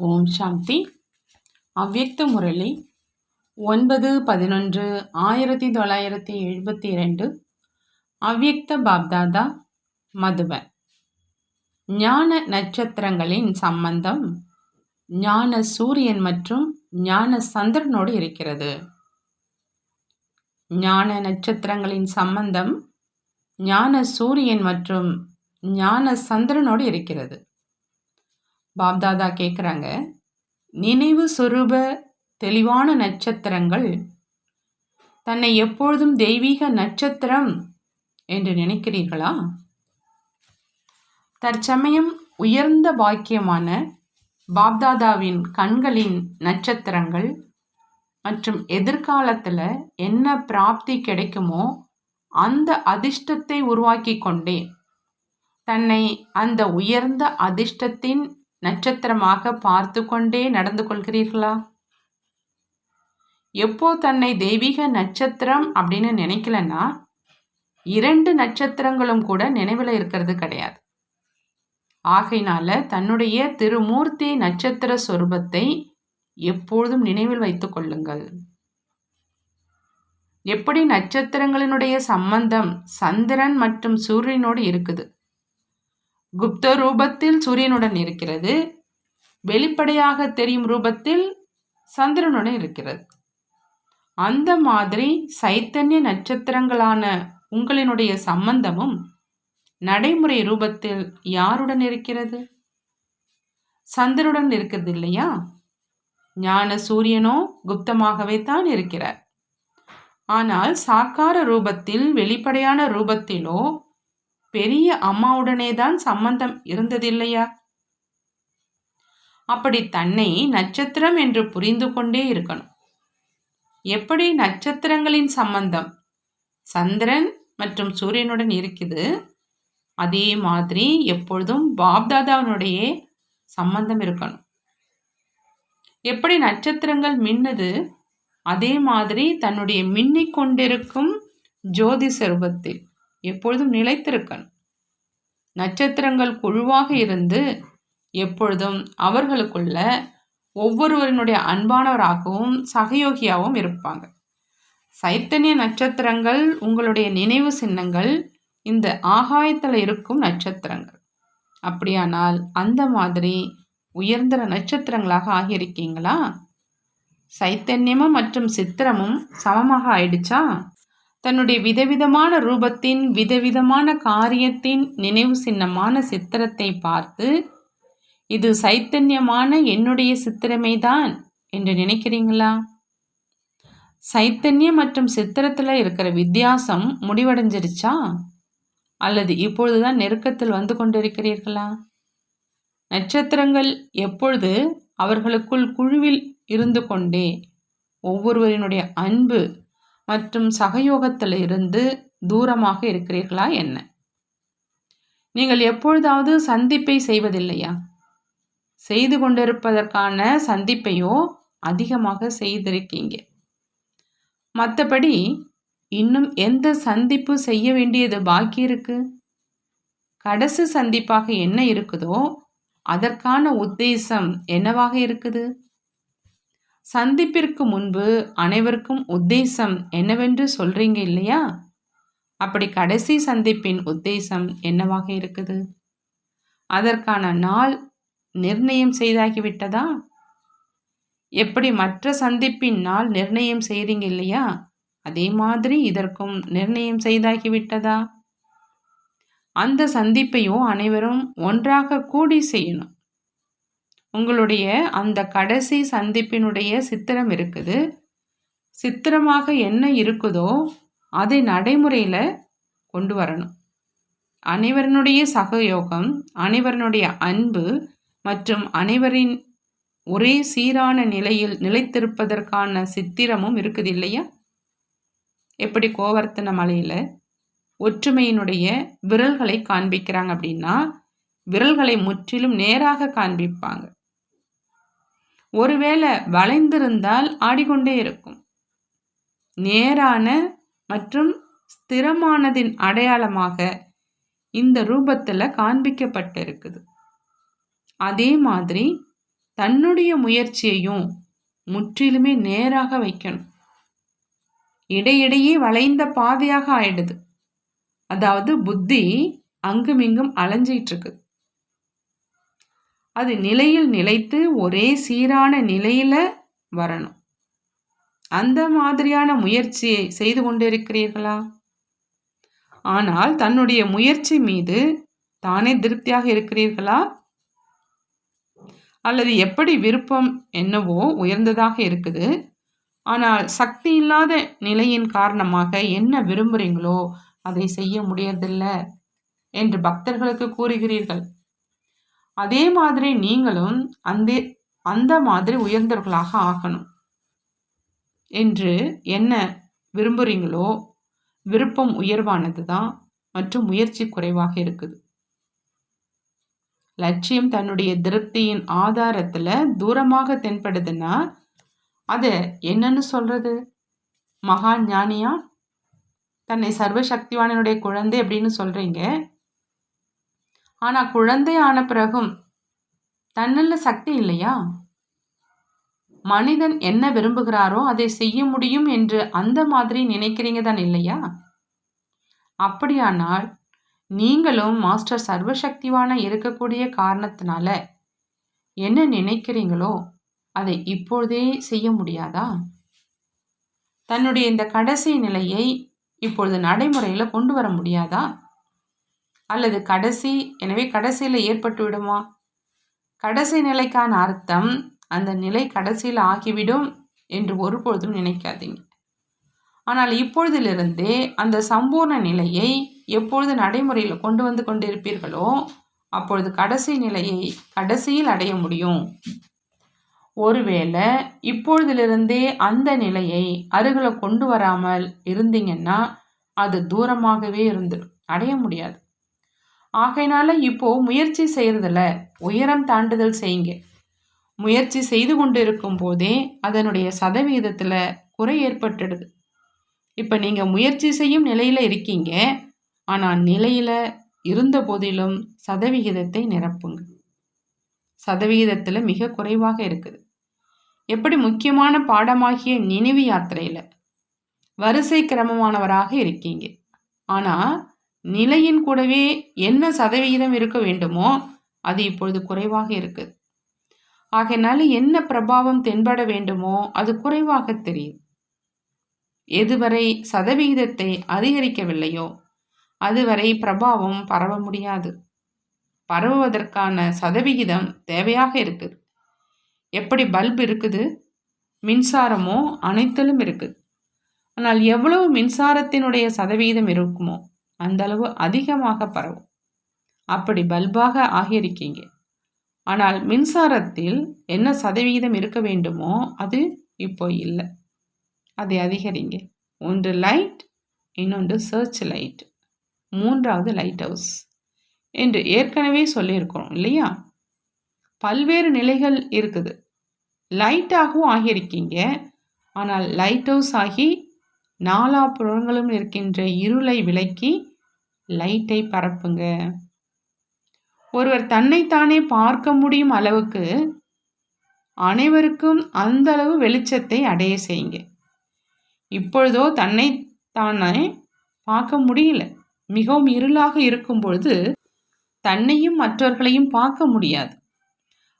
ஓம் சாந்தி. அவ்யக்த முரளி ஒன்பது பதினொன்று ஆயிரத்தி தொள்ளாயிரத்தி எழுபத்தி இரண்டு அவ்யக்த பாப்தாதா மதுபன் ஞான நட்சத்திரங்களின் சம்பந்தம் ஞான சூரியன் மற்றும் ஞான சந்திரனோடு இருக்கிறது. ஞான நட்சத்திரங்களின் சம்பந்தம் ஞான சூரியன் மற்றும் ஞான சந்திரனோடு இருக்கிறது. பாப்தாதா கேட்குறாங்க நினைவு சொரூப தெளிவான நட்சத்திரங்கள் தன்னை எப்பொழுதும் தெய்வீக நட்சத்திரம் என்று நினைக்கிறீர்களா? தற்சமயம் உயர்ந்த பாக்கியமான பாப்தாதாவின் கண்களின் நட்சத்திரங்கள் மற்றும் எதிர்காலத்தில் என்ன பிராப்தி கிடைக்குமோ அந்த அதிர்ஷ்டத்தை உருவாக்கி கொண்டே தன்னை அந்த உயர்ந்த அதிர்ஷ்டத்தின் நட்சத்திரமாக பார்த்து கொண்டே நடந்து கொள்கிறீர்களா? எப்போ தன்னை தெய்வீக நட்சத்திரம் அப்படின்னு நினைக்கலன்னா இரண்டு நட்சத்திரங்களும் கூட நினைவில் இருக்கிறது கிடையாது. ஆகையினால தன்னுடைய திருமூர்த்தி நட்சத்திர சொரூபத்தை எப்பொழுதும் நினைவில் வைத்துக் கொள்ளுங்கள். எப்படி நட்சத்திரங்களினுடைய சம்பந்தம் சந்திரன் மற்றும் சூரியனோடு இருக்குது? குப்த ரூபத்தில் சூரியனுடன் இருக்கிறது. வெளிப்படையாக தெரியும் ரூபத்தில் சந்திரனுடன் இருக்கிறது. அந்த மாதிரி சைத்தன்ய நட்சத்திரங்களான உங்களினுடைய சம்பந்தமும் நடைமுறை ரூபத்தில் யாருடன் இருக்கிறது? சந்திரனுடன் இருக்கிறது இல்லையா? ஞான சூரியனோ குப்தமாகவே தான் இருக்கிறார். ஆனால் சாக்கார ரூபத்தில் வெளிப்படையான ரூபத்திலோ பெரிய அம்மாவுடனே தான் சம்பந்தம் இருந்ததில்லையா? அப்படி தன்னை நட்சத்திரம் என்று புரிந்து கொண்டே இருக்கணும். எப்படி நட்சத்திரங்களின் சம்பந்தம்? சந்திரன் மற்றும் சூரியனுடன் இருக்குது. அதே மாதிரி எப்பொழுதும் பாப்தாதாவினுடைய சம்பந்தம் இருக்கணும். எப்படி நட்சத்திரங்கள் மின்னுது? அதே மாதிரி தன்னுடைய மின்னிக் கொண்டிருக்கும் ஜோதி சர்வத்தில் எப்பொழுதும் நிலைத்திருக்கணும். நட்சத்திரங்கள் குழுவாக இருந்து எப்பொழுதும் அவர்களுக்குள்ள ஒவ்வொருவரினுடைய அன்பானவராகவும் சகயோகியாகவும் இருப்பாங்க. சைத்தன்ய நட்சத்திரங்கள் உங்களுடைய நினைவு சின்னங்கள் இந்த ஆகாயத்தில் இருக்கும் நட்சத்திரங்கள். அப்படியானால் அந்த மாதிரி உயர்ந்த நட்சத்திரங்களாக ஆகியிருக்கீங்களா? சைத்தன்யமும் மற்றும் சித்திரமும் சமமாக ஆயிடுச்சா? தன்னுடைய விதவிதமான ரூபத்தின் விதவிதமான காரியத்தின் நினைவு சின்னமான சித்திரத்தை பார்த்து இது சைத்தன்யமான என்னுடைய சித்திரமே தான் என்று நினைக்கிறீங்களா? சைத்தன்யம் மற்றும் சித்திரத்தில் இருக்கிற வித்தியாசம் முடிவடைஞ்சிருச்சா? அல்லது இப்பொழுதுதான் நெருக்கத்தில் வந்து கொண்டிருக்கிறீர்களா? நட்சத்திரங்கள் எப்பொழுது அவர்களுக்குள் குழுவில் இருந்து கொண்டே ஒவ்வொருவரினுடைய அன்பு மற்றும் சகயோகத்தில் இருந்து தூரமாக இருக்கிறீர்களா என்ன? நீங்கள் எப்பொழுதாவது சந்திப்பை செய்வதில்லையா? செய்து கொண்டிருப்பதற்கான சந்திப்பையோ அதிகமாக செய்திருக்கீங்க. மற்றபடி இன்னும் எந்த சந்திப்பு செய்ய வேண்டியது பாக்கி இருக்கு? கடைசி சந்திப்பாக என்ன இருக்குதோ அதற்கான உத்தேசம் என்னவாக இருக்குது? சந்திப்பிற்கு முன்பு அனைவருக்கும் உத்தேசம் என்னவென்று சொல்றீங்க இல்லையா? அப்படி கடைசி சந்திப்பின் உத்தேசம் என்னவாக இருக்குது? அதற்கான நாள் நிர்ணயம் செய்தாகிவிட்டதா எப்படி மற்ற சந்திப்பின் நாள் நிர்ணயம் செய்கிறீங்க இல்லையா? அதே மாதிரி இதற்கும் நிர்ணயம் செய்தாகிவிட்டதா அந்த சந்திப்பையும் அனைவரும் ஒன்றாக கூடி செய்யணும். உங்களுடைய அந்த கடைசி சந்திப்பினுடைய சித்திரம் இருக்குது. சித்திரமாக என்ன இருக்குதோ அதை நடைமுறையில் கொண்டு வரணும். அனைவரனுடைய சகயோகம் அனைவரனுடைய அன்பு மற்றும் அனைவரின் ஒரே சீரான நிலையில் நிலைத்திருப்பதற்கான சித்திரமும் இருக்குது இல்லையா? எப்படி கோவர்த்தன மலையில் ஒற்றுமையினுடைய விரல்களை காண்பிக்கிறாங்க அப்படின்னா விரல்களை முற்றிலும் நேராக காண்பிப்பாங்க. ஒருவேளை வளைந்திருந்தால் ஆடிக்கொண்டே இருக்கும். நேரான மற்றும் ஸ்திரமானதின் அடையாளமாக இந்த ரூபத்தில் காண்பிக்கப்பட்டிருக்குது. அதே மாதிரி தன்னுடைய முயற்சியையும் முற்றிலுமே நேராக வைக்கணும். இடையிடையே வளைந்த பாதையாக ஆயிடுது. அதாவது புத்தி அங்குமிங்கும் அலைஞ்சிட்டு இருக்குது. அது நிலையில் நிலைத்து ஒரே சீரான நிலையில் வரணும். அந்த மாதிரியான முயற்சியை செய்து கொண்டிருக்கிறீர்களா? ஆனால் தன்னுடைய முயற்சி மீது தானே திருப்தியாக இருக்கிறீர்களா? அல்லது எப்படி விருப்பம் என்னவோ உயர்ந்ததாக இருக்குது. ஆனால் சக்தி இல்லாத நிலையின் காரணமாக என்ன விரும்புகிறீங்களோ அதை செய்ய முடியறதில்லை என்று பக்தர்களுக்கு கூறுகிறீர்கள். அதே மாதிரி நீங்களும் அந்த அந்த மாதிரி உயர்ந்தவர்களாக ஆகணும். என்று என்ன விரும்புகிறீங்களோ விருப்பம் உயர்வானது தான் மற்றும் முயற்சி குறைவாக இருக்குது. லட்சியம் தன்னுடைய திருப்தியின் ஆதாரத்தில் தூரமாக தென்படுதுன்னா அதை என்னன்னு சொல்கிறது மகா ஞானியா தன்னை சர்வசக்திவானனுடைய குழந்தை அப்படின்னு சொல்கிறீங்க ஆனா குழந்தை ஆன பிறகும் தன்னில் சக்தி இல்லையா? மனிதன் என்ன விரும்புகிறாரோ அதை செய்ய முடியும் என்று அந்த மாதிரி நினைக்கிறீங்க தான் இல்லையா? அப்படியானால் நீங்களும் மாஸ்டர் சர்வசக்திவான இருக்கக்கூடிய காரணத்தினால என்ன நினைக்கிறீங்களோ அதை இப்பொழுதே செய்ய முடியாதா? தன்னுடைய இந்த கடைசி நிலையை இப்பொழுது நடைமுறையில் கொண்டு வர முடியாதா? அல்லது கடைசி எனவே கடைசியில் ஏற்பட்டு விடுமா? கடைசி நிலைக்கான அர்த்தம் அந்த நிலை கடைசியில் ஆகிவிடும் என்று ஒருபொழுதும் நினைக்காதீங்க. ஆனால் இப்பொழுதிலிருந்தே அந்த சம்பூர்ண நிலையை எப்பொழுது நடைமுறையில் கொண்டு வந்து கொண்டிருப்பீர்களோ அப்பொழுது கடைசி நிலையை கடைசியில் அடைய முடியும். ஒருவேளை இப்பொழுதிலிருந்தே அந்த நிலையை அருகில் கொண்டு வராமல் இருந்தீங்கன்னா அது தூரமாகவே இருந்துடும். அடைய முடியாது. ஆகையினால இப்போ முயற்சி செய்யறதுல உயரம் தாண்டுதல் செய்யுங்க. முயற்சி செய்து கொண்டு இருக்கும் போதே அதனுடைய சதவீதத்தில் குறை ஏற்பட்டுடுது. இப்போ நீங்கள் முயற்சி செய்யும் நிலையில் இருக்கீங்க. ஆனால் நிலையில் இருந்த போதிலும் சதவிகிதத்தை நிரப்புங்க. சதவிகிதத்தில் மிக குறைவாக இருக்குது. எப்படி முக்கியமான பாடமாகிய நினைவு யாத்திரையில்? வரிசை கிரமமானவராக இருக்கீங்க. ஆனால் நிலையின் கூடவே என்ன சதவிகிதம் இருக்க வேண்டுமோ அது இப்பொழுது குறைவாக இருக்குது. ஆகையினால என்ன பிரபாவம் தென்பட வேண்டுமோ அது குறைவாக தெரியும். எதுவரை சதவிகிதத்தை அதிகரிக்கவில்லையோ அதுவரை பிரபாவம் பரவ முடியாது. பரவுவதற்கான சதவிகிதம் தேவையாக இருக்குது. எப்படி பல்ப் இருக்குது? மின்சாரமோ அனைத்திலும் இருக்குது. ஆனால் எவ்வளவு மின்சாரத்தினுடைய சதவீதம் இருக்குமோ அந்த அளவு அதிகமாக பரவும். அப்படி பல்பாக ஆகியிருக்கீங்க. ஆனால் மின்சாரத்தில் என்ன சதவிகிதம் இருக்க வேண்டுமோ அது இப்போ இல்லை. அதை அதிகரிங்க. ஒன்று லைட் இன்னொன்று சர்ச் லைட். மூன்றாவது லைட் ஹவுஸ் என்று ஏற்கனவே சொல்லியிருக்கிறோம் இல்லையா? பல்வேறு நிலைகள் இருக்குது. லைட்டாகவும் ஆகியிருக்கீங்க. ஆனால் லைட் ஹவுஸ் ஆகி நாலா புறங்களும் இருக்கின்ற இருளை விலக்கி லைட்டை பரப்புங்க. ஒருவர் தன்னைத்தானே பார்க்க முடியும் அளவுக்கு அனைவருக்கும் அந்த அளவு வெளிச்சத்தை அடைய செய்யுங்க. இப்பொழுதோ தன்னை தானே பார்க்க முடியல. மிகவும் இருளாக இருக்கும் பொழுது தன்னையும் மற்றவர்களையும் பார்க்க முடியாது.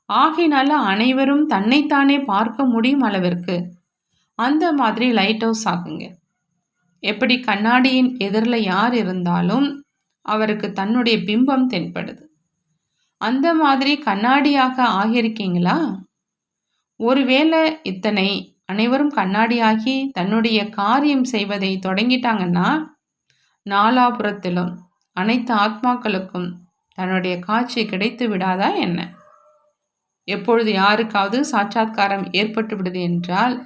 ஆகையினால அனைவரும் தன்னைத்தானே பார்க்க முடியும் அளவிற்கு அந்த மாதிரி லைட் ஹவுஸ் ஆகுங்க எப்படி கண்ணாடியின் எதிரில் யார் இருந்தாலும் அவருக்கு தன்னுடைய பிம்பம் தென்படுது. அந்த மாதிரி கண்ணாடியாக ஆகியிருக்கீங்களா? ஒருவேளை இத்தனை அனைவரும் கண்ணாடியாகி தன்னுடைய காரியம் செய்வதை தொடங்கிட்டாங்கன்னா நாலாபுரத்திலும் அனைத்து ஆத்மாக்களுக்கும் தன்னுடைய காட்சி கிடைத்து விடாதா என்ன? எப்பொழுது யாருக்காவது சாட்சாத்காரம் ஏற்பட்டு விடுது என்றால்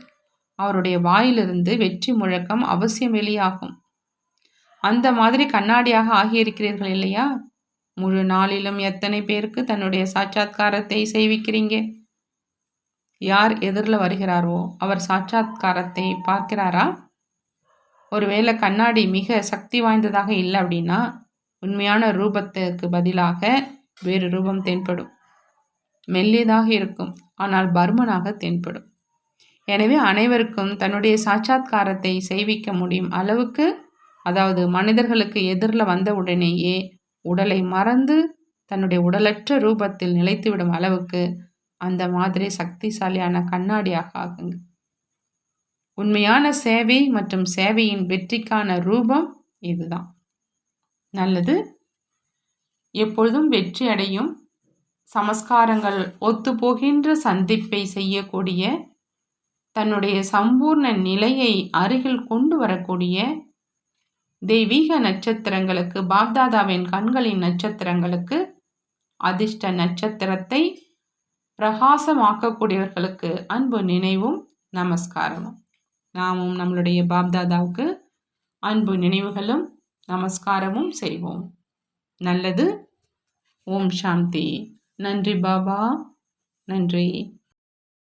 அவருடைய வாயிலிருந்து வெற்றி முழக்கம் அவசியம் வெளியாகும். அந்த மாதிரி கண்ணாடியாக ஆகியிருக்கிறீர்கள் இல்லையா? முழு நாளிலும் எத்தனை பேருக்கு தன்னுடைய சாட்சாத்காரத்தை செய்விக்கிறீங்க? யார் எதிரில் வருகிறாரோ அவர் சாட்சாத்காரத்தை பார்க்கிறாரா? ஒருவேளை கண்ணாடி மிக சக்தி வாய்ந்ததாக இல்லை அப்படின்னா உண்மையான ரூபத்துக்கு பதிலாக வேறு ரூபம் தென்படும். மெல்லியதாக இருக்கும் ஆனால் பர்மனாக தென்படும். எனவே அனைவருக்கும் தன்னுடைய சாட்சாத்காரத்தை செய்விக்க முடியும் அளவுக்கு அதாவது மனிதர்களுக்கு எதிரில் வந்த உடனேயே உடலை மறந்து தன்னுடைய உடலற்ற ரூபத்தில் நிலைத்துவிடும் அளவுக்கு அந்த மாதிரி சக்திசாலியான கண்ணாடியாக ஆகுங்க உண்மையான சேவை மற்றும் சேவையின் வெற்றிக்கான ரூபம் இதுதான். நல்லது. எப்பொழுதும் வெற்றி அடையும் சமஸ்காரங்கள் ஒத்துப்போகின்ற சந்திப்பை செய்யக்கூடிய தன்னுடைய சம்பூர்ண நிலையை அருகில் கொண்டு வரக்கூடிய தெய்வீக நட்சத்திரங்களுக்கு பாப்தாதாவின் கண்களின் நட்சத்திரங்களுக்கு அதிர்ஷ்ட நட்சத்திரத்தை பிரகாசமாக்கக்கூடியவர்களுக்கு அன்பு நினைவும் நமஸ்காரமும் நாமும் நம்மளுடைய பாப்தாதாவுக்கு அன்பு நினைவுகளும் நமஸ்காரமும் செய்வோம். நல்லது. ஓம் சாந்தி. நன்றி பாபா. நன்றி.